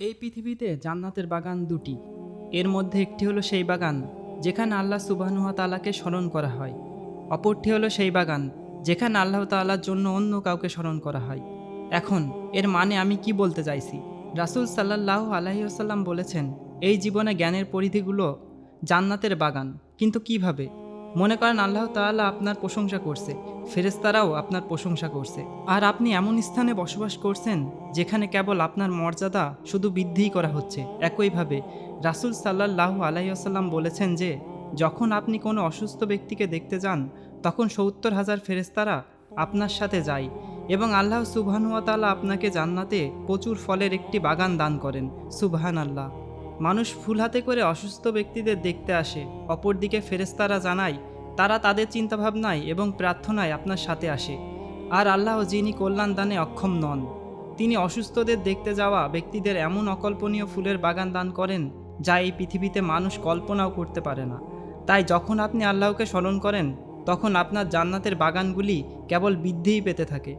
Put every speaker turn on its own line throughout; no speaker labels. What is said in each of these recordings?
এই পৃথিবীতে জান্নাতের বাগান দুটি। এর মধ্যে একটি হলো সেই বাগান, যেখানে আল্লাহ সুবাহনুয়া তালাকে স্মরণ করা হয়। অপরটি হলো সেই বাগান, যেখানে আল্লাহ তাআলার জন্য অন্য কাউকে স্মরণ করা হয়। এখন, এর মানে আমি কি বলতে চাইছি? রাসূল সাল্লাহ আলহিউসাল্লাম বলেছেন, এই জীবনে জ্ঞানের পরিধিগুলো জান্নাতের বাগান, কিন্তু কীভাবে? মনে করেন আল্লাহ তাআলা আপনার প্রশংসা করছে ফেরেস্তারাও আপনার প্রশংসা করছে। আর আপনি এমন স্থানে বসবাস করছেন যেখানে কেবল আপনার মর্যাদা শুধু বৃদ্ধিই করা হচ্ছে। একইভাবে রাসূল সাল্লাহ আলাইসাল্লাম বলেছেন যে, যখন আপনি কোনো অসুস্থ ব্যক্তিকে দেখতে যান, তখন সত্তর হাজার ফেরেস্তারা আপনার সাথে যায় এবং আল্লাহ সুবহানুয়াতালা আপনাকে জান্নাতে প্রচুর ফলের একটি বাগান দান করেন। সুবহান আল্লাহ মানুষ ফুল হাতে করে অসুস্থ ব্যক্তিদের দেখতে আসে। অপরদিকে ফেরেস্তারা জানায়, তারা তাদের চিন্তাভাবনায় এবং প্রার্থনায় আপনার সাথে আসে। আর আল্লাহ যিনি কল্যাণ দানে অক্ষম নন, তিনি অসুস্থদের দেখতে যাওয়া ব্যক্তিদের এমন অকল্পনীয় ফুলের বাগান দান করেন, যা এই পৃথিবীতে মানুষ কল্পনাও করতে পারে না। তাই যখন আপনি আল্লাহকে স্মরণ করেন, তখন আপনার জান্নাতের বাগানগুলি কেবল বৃদ্ধিই পেতে থাকে।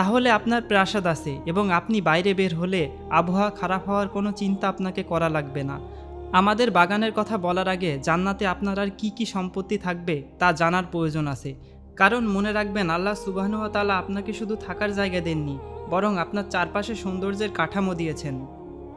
তাহলে আপনার প্রাসাদ আছে এবং আপনি বাইরে বের হলে আবহাওয়া খারাপ হওয়ার কোনো চিন্তা আপনাকে করা লাগবে না। আমাদের বাগানের কথা বলার আগে জান্নাতে আপনার আর কী কী সম্পত্তি থাকবে তা জানার প্রয়োজন আছে। কারণ মনে রাখবেন আল্লাহ সুবাহনুয়া তালা আপনাকে শুধু থাকার জায়গা দেননি, বরং আপনার চারপাশে সৌন্দর্যের কাঠামো দিয়েছেন।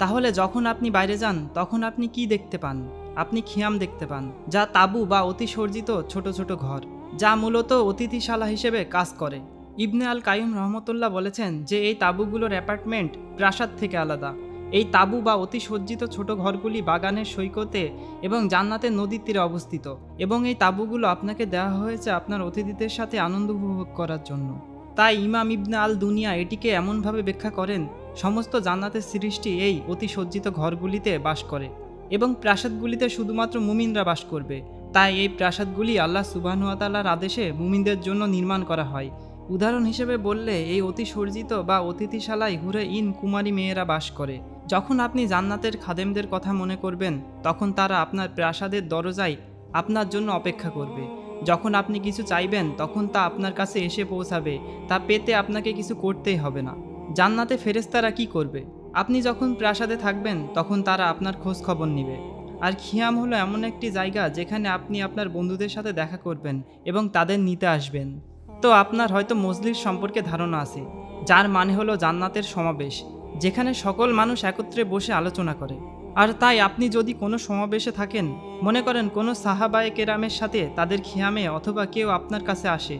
তাহলে যখন আপনি বাইরে যান, তখন আপনি কি দেখতে পান? আপনি খিয়াম দেখতে পান, যা তাবু বা অতি সর্জিত ছোট ছোট ঘর, যা মূলত অতিথিশালা হিসেবে কাজ করে। ইবনে আল কায়ুম রহমতুল্লাহ বলেছেন যে এই তাঁবুগুলোর অ্যাপার্টমেন্ট প্রাসাদ থেকে আলাদা। এই তাঁবু বা অতি সজ্জিত ছোট ঘরগুলি বাগানের সৈকতে এবং জান্নাতের নদীর তীরে অবস্থিত এবং এই তাঁবুগুলো আপনাকে দেওয়া হয়েছে আপনার অতিথিদের সাথে আনন্দ উপভোগ করার জন্য। তাই ইমাম ইবনে আল দুনিয়া এটিকে এমনভাবে ব্যাখ্যা করেন, সমস্ত জান্নাতের সৃষ্টি এই অতি সজ্জিত ঘরগুলিতে বাস করে এবং প্রাসাদগুলিতে শুধুমাত্র মুমিনরা বাস করবে। তাই এই প্রাসাদগুলি আল্লাহ সুবাহনুয়াতালার আদেশে মুমিনদের জন্য নির্মাণ করা হয়। উদাহরণ হিসেবে বললে, এই অতি সর্জিত বা অতিথিশালায় ঘুরে ইন কুমারী মেয়েরা বাস করে। যখন আপনি জান্নাতের খাদেমদের কথা মনে করবেন, তখন তারা আপনার প্রাসাদের দরজায় আপনার জন্য অপেক্ষা করবে। যখন আপনি কিছু চাইবেন, তখন তা আপনার কাছে এসে পৌঁছাবে। তা পেতে আপনাকে কিছু করতেই হবে না। জান্নাতে ফেরেস্তারা কি করবে? আপনি যখন প্রাসাদে থাকবেন, তখন তারা আপনার খোঁজ খবর নেবে। আর খিয়াম হলো এমন একটি জায়গা যেখানে আপনি আপনার বন্ধুদের সাথে দেখা করবেন এবং তাদের নিতে আসবেন। তো আপনার হয়তো মজলিস সম্পর্কে ধারণা আছে, যার মানে হলো জান্নাতের সমাবেশ, যেখানে সকল মানুষ একত্রে বসে আলোচনা করে। আর তাই আপনি যদি কোনো সমাবেশে থাকেন, মনে করেন কোনো সাহাবায়ে কেরামের সাথে তাদের খিয়ামে অথবা কেউ আপনার কাছে আসে,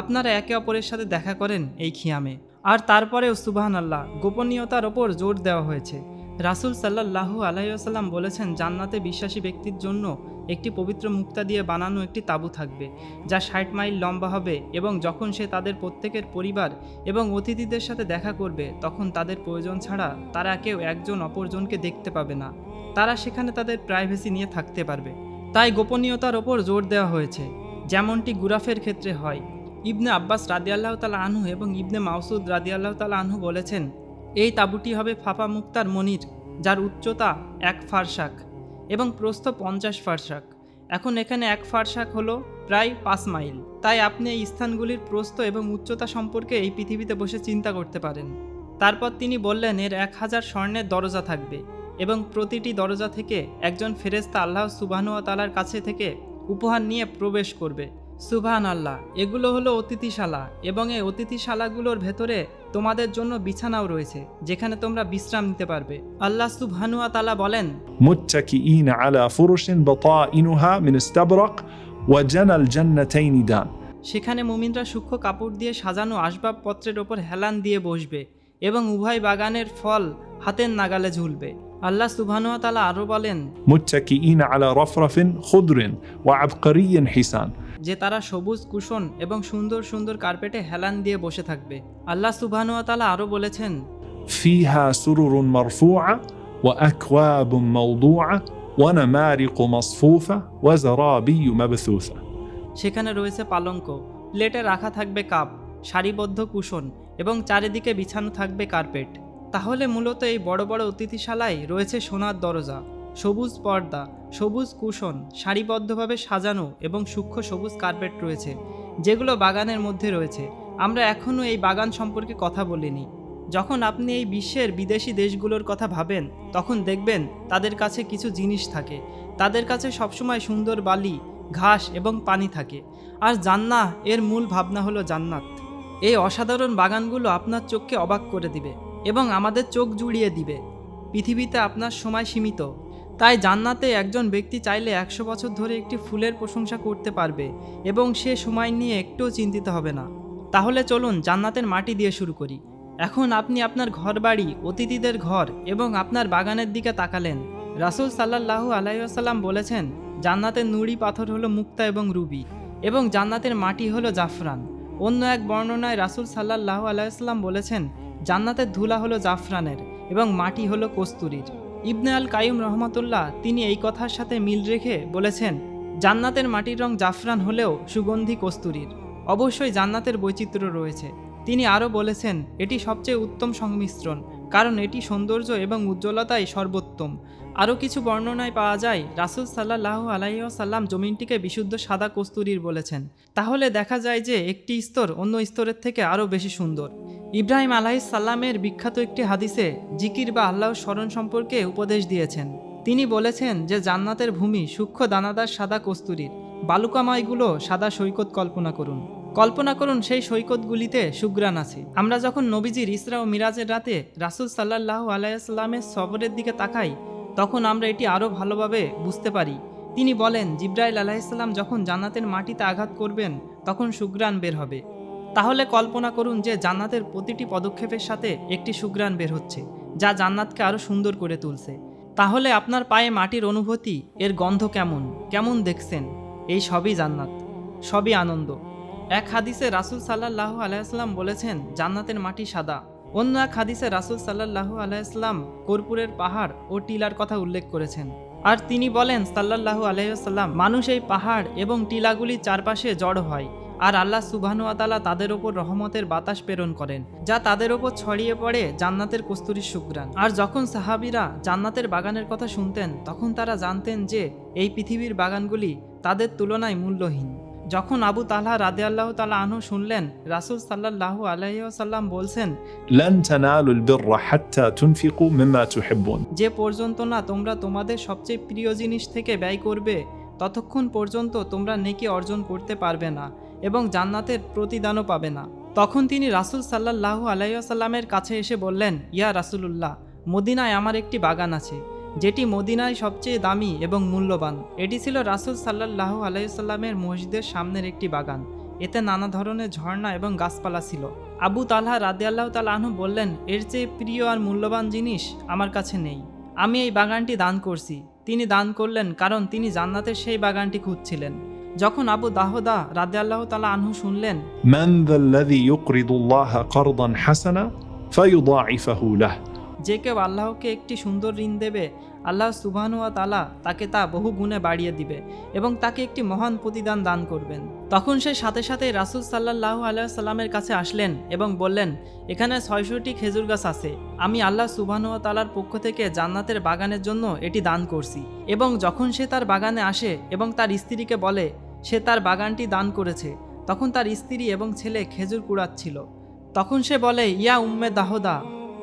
আপনারা একে অপরের সাথে দেখা করেন এই খিয়ামে। আর তারপরেও সুবাহান আল্লাহ গোপনীয়তার ওপর জোর দেওয়া হয়েছে। রাসুল সাল্লাহু আলাইসাল্লাম বলেছেন, জান্নাতে বিশ্বাসী ব্যক্তির জন্য একটি পবিত্র মুক্তা দিয়ে বানানো একটি তাঁবু থাকবে, যা ষাট মাইল লম্বা হবে এবং যখন সে তাদের প্রত্যেকের পরিবার এবং অতিথিদের সাথে দেখা করবে, তখন তাদের প্রয়োজন ছাড়া তারা কেউ একজন অপরজনকে দেখতে পাবে না। তারা সেখানে তাদের প্রাইভেসি নিয়ে থাকতে পারবে। তাই গোপনীয়তার ওপর জোর দেওয়া হয়েছে, যেমনটি গুরাফের ক্ষেত্রে হয়। ইবনে আব্বাস রাদিয়াল্লাহ তালা আনহু এবং ইবনে মাউসুদ রাদিয়াল্লাহ তালা আনহু বলেছেন, এই তাঁবুটি হবে ফাফা মুক্তার মনির, যার উচ্চতা এক ফারসাক। এবং প্রস্থ পঞ্চাশ ফারশাক এখন এখানে এক ফারশাক হলো প্রায় পাঁচ মাইল। তাই আপনি এই স্থানগুলির প্রস্থ এবং উচ্চতা সম্পর্কে এই পৃথিবীতে বসে চিন্তা করতে পারেন। তারপর তিনি বললেন, এর এক হাজার স্বর্ণের দরজা থাকবে এবং প্রতিটি দরজা থেকে একজন ফেরেস্তা আল্লাহ সুবাহানুয়া তালার কাছে থেকে উপহার নিয়ে প্রবেশ করবে। সুভান আল্লাহ এগুলো হলো অতিথিশালা এবং এই অতিথিশালাগুলোর ভেতরে তোমাদের জন্য বিছানাও রয়েছে যেখানে তোমরা বিশ্রাম নিতে পারবে। আল্লাহ সুবহানুয়া তালা বলেন
মুত্তাকিইন আলা ফুরুশিন বাতাইনুহা মিন ইস্তাবরাক ওয়া জানাল জান্নাতাইনি দান।
সেখানে মুমিনরা সূক্ষ্ম কাপড় দিয়ে সাজানো আসবাবপত্রের ওপর হেলান দিয়ে বসবে এবং উভয় বাগানের ফল হাতের নাগালে ঝুলবে। আল্লাহ সুবহানুয়া তালা আরও বলেন
মুত্তাকিইন আলা রফরফিন খুদরিন ওয়া আবকারিয়িন হিসান।
যে তারা সবুজ কুশন এবং সুন্দর সুন্দর কার্পেটে হেলান দিয়ে বসে থাকবে আল্লাহ সুবহানুয়া তালা আরও বলেছেন
فيها سرر مرفوعة وأكواب موضوعة ونمارق مصفوفة وزرابي مبثوثة
সেখানে রয়েছে পালঙ্ক প্লেটে রাখা থাকবে কাপ সারিবদ্ধ কুশন এবং চারিদিকে বিছানো থাকবে কার্পেট তাহলে মূলত এই বড় বড় অতিথিশালায় রয়েছে সোনার দরজা সবুজ পর্দা, সবুজ কুশন, সারিবদ্ধভাবে সাজানো এবং সূক্ষ্ম সবুজ কার্পেট রয়েছে, যেগুলো বাগানের মধ্যে রয়েছে। আমরা এখনও এই বাগান সম্পর্কে কথা বলিনি। যখন আপনি এই বিশ্বের বিদেশি দেশগুলোর কথা ভাবেন, তখন দেখবেন তাদের কাছে কিছু জিনিস থাকে। তাদের কাছে সবসময় সুন্দর বালি, ঘাস এবং পানি থাকে। আর জান্না এর মূল ভাবনা হলো জান্নাত। এই অসাধারণ বাগানগুলো আপনার চোখকে অবাক করে দিবে এবং আমাদের চোখ জুড়িয়ে দিবে। পৃথিবীতে আপনার সময় সীমিত। তাই জান্নাতে একজন ব্যক্তি চাইলে একশো বছর ধরে একটি ফুলের প্রশংসা করতে পারবে এবং সে সময় নিয়ে একটুও চিন্তিত হবে না। তাহলে চলুন জান্নাতের মাটি দিয়ে শুরু করি। এখন আপনি আপনার ঘরবাড়ি, অতিথিদের ঘর এবং আপনার বাগানের দিকে তাকালেন। রাসুল সাল্লাল্লাহু আলাইসাল্লাম বলেছেন, জান্নাতের নুড়ি পাথর হলো মুক্তা এবং রুবি এবং জান্নাতের মাটি হলো জাফরান। অন্য এক বর্ণনায় রাসুল সাল্লাহ আলাইসাল্লাম বলেছেন, জান্নাতের ধুলা হলো জাফরানের এবং মাটি হলো কস্তুরীর। ইবনে আল কাইম রহমতুল্লাহ তিনি এই কথার সাথে মিল রেখে বলেছেন, জান্নাতের মাটির রং জাফরান হলেও সুগন্ধি কস্তুরীর। অবশ্যই জান্নাতের বৈচিত্র্য রয়েছে। তিনি আরও বলেছেন, এটি সবচেয়ে উত্তম সংমিশ্রণ, কারণ এটি সৌন্দর্য এবং উজ্জ্বলতাই সর্বোত্তম। আরও কিছু বর্ণনায় পাওয়া যায়, রাসুল সাল্লাহ আলাইসাল্লাম জমিনটিকে বিশুদ্ধ সাদা কস্তুরীর বলেছেন। তাহলে দেখা যায় যে একটি স্তর অন্য স্তরের থেকে আরও বেশি সুন্দর। ইব্রাহিম আলাইসাল্লামের বিখ্যাত একটি হাদিসে জিকির বা আল্লাহর স্মরণ সম্পর্কে উপদেশ দিয়েছেন। তিনি বলেছেন যে, জান্নাতের ভূমি সূক্ষ্ম দানাদার সাদা কস্তুরীর। বালুকাময়গুলো সাদা সৈকত কল্পনা করুন। কল্পনা করুন সেই সৈকতগুলিতে সুগ্রান আছে। আমরা যখন নবীজির ইসরা ও মিরাজের রাতে রাসুল সাল্লাহ আলাইসাল্লামের সবরের দিকে তাকাই, তখন আমরা এটি আরও ভালোভাবে বুঝতে পারি। তিনি বলেন, জিব্রাইল আলাহিসাল্লাম যখন জান্নাতের মাটিতে আঘাত করবেন, তখন সুগ্রান বের হবে। তাহলে কল্পনা করুন যে জান্নাতের প্রতিটি পদক্ষেপের সাথে একটি সুগ্রাণ বের হচ্ছে, যা জান্নাতকে আরও সুন্দর করে তুলছে। তাহলে আপনার পায়ে মাটির অনুভূতি, এর গন্ধ কেমন? কেমন দেখছেন? এই সবই জান্নাত, সবই আনন্দ। এক হাদিসে রাসুল সাল্লাহ আলাইসাল্লাম বলেছেন, জান্নাতের মাটি সাদা। অন্য এক হাদিসে রাসুল সাল্লাহ আলাইসাল্লাম কর্পূরের পাহাড় ও টিলার কথা উল্লেখ করেছেন। আর তিনি বলেন, সাল্লাল্লাহু আলাইসাল্লাম মানুষ এই পাহাড় এবং টিলাগুলির চারপাশে জড় হয়। আর আল্লাহ সুবাহনুয়াতালা তাদের ওপর রহমতের বাতাস প্রেরণ করেন যা তাদের ওপর ছড়িয়ে পড়ে জান্নাতের কস্তুরির সুগ্রাণ আর যখন সাহাবিরা জান্নাতের বাগানের কথা শুনতেন তখন তারা জানতেন যে এই পৃথিবীর বাগানগুলি তাদের তুলনায় মূল্যহীন। যখন আবু তালহা রাদে আল্লাহ তালা আনহু শুনলেন রাসুল সাল্লাহ আলাইসাল্লাম বলছেন যে পর্যন্ত না তোমরা তোমাদের সবচেয়ে প্রিয় জিনিস থেকে ব্যয় করবে ততক্ষণ পর্যন্ত তোমরা নেকি অর্জন করতে পারবে না। এবং জান্নাতের প্রতিদানও পাবে না। তখন তিনি রাসুল সাল্লাহ আলাইসাল্লামের কাছে এসে বললেন, ইয়া রাসুলুল্লাহ, মদিনায় আমার একটি বাগান আছে, যেটি মদিনায় সবচেয়ে দামি এবং মূল্যবান। এটি ছিল রাসুল সাল্লাহ আলাইসাল্লামের মসজিদের সামনের একটি বাগান। এতে নানা ধরনের ঝর্ণা এবং গাছপালা ছিল। আবু তালহা রাদে আল্লাহ তালাহনু বললেন, এর চেয়ে প্রিয় আর মূল্যবান জিনিস আমার কাছে নেই। আমি এই বাগানটি দান করছি। তিনি দান করলেন, কারণ তিনি জান্নাতের সেই বাগানটি খুঁজছিলেন। যখন আবু দাহদা রাদে আল্লাহ তালা আনহু শুনলেন যে কেউ আল্লাহকে একটি সুন্দর ঋণ দেবে আল্লাহ সুবাহানুয়া তালা তাকে তা বহু গুণে বাড়িয়ে দিবে এবং তাকে একটি মহান প্রতিদান দান করবেন। তখন সে সাথে সাথে রাসুল সাল্লাহ আল্লাহ সাল্লামের কাছে আসলেন এবং বললেন এখানে ছয়শটি খেজুর গাছ আছে। আমি আল্লাহ সুবাহানুয়া তালার পক্ষ থেকে জান্নাতের বাগানের জন্য এটি দান করছি। এবং যখন সে তার বাগানে আসে এবং তার স্ত্রীকে বলে সে তার বাগানটি দান করেছে। তখন তার স্ত্রী এবং ছেলে খেজুর কুড়াচ্ছিল। তখন সে বলে, ইয়া উম্মে দাহদা,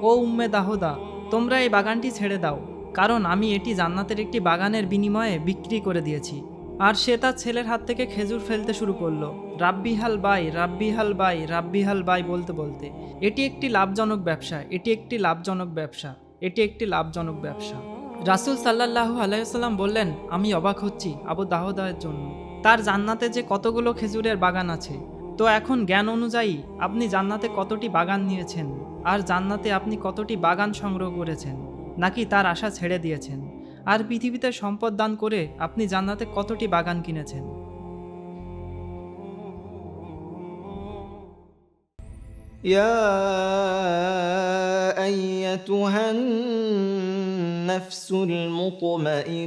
ও উম্মে দাহদা, তোমরা এই বাগানটি ছেড়ে দাও, কারণ আমি এটি জান্নাতের একটি বাগানের বিনিময়ে বিক্রি করে দিয়েছি। আর সে তার ছেলের হাত থেকে খেজুর ফেলতে শুরু করল। রাব্বিহাল বাই রাব্বিহাল বাই রাব্বিহাল বাই বলতে বলতে, এটি একটি লাভজনক ব্যবসা, এটি একটি লাভজনক ব্যবসা, এটি একটি লাভজনক ব্যবসা। রাসুল সাল্লাল্লাহু আলাইসাল্লাম বললেন, আমি অবাক হচ্ছি আবু দাহদাহের জন্য। তার জান্নাতে যে কতগুলো খেজুরের বাগান আছে তো এখন জ্ঞান অনুযায়ী আপনি জান্নাতে কতটি বাগান নিয়েছেন আর জান্নাতে আপনি কতটি বাগান সংগ্রহ করেছেন নাকি তার আশা ছেড়ে দিয়েছেন আর পৃথিবীতে সম্পদ দান করে আপনি জান্নাতে কতটি বাগান কিনেছেন
يا ايتها النفس المطمئنه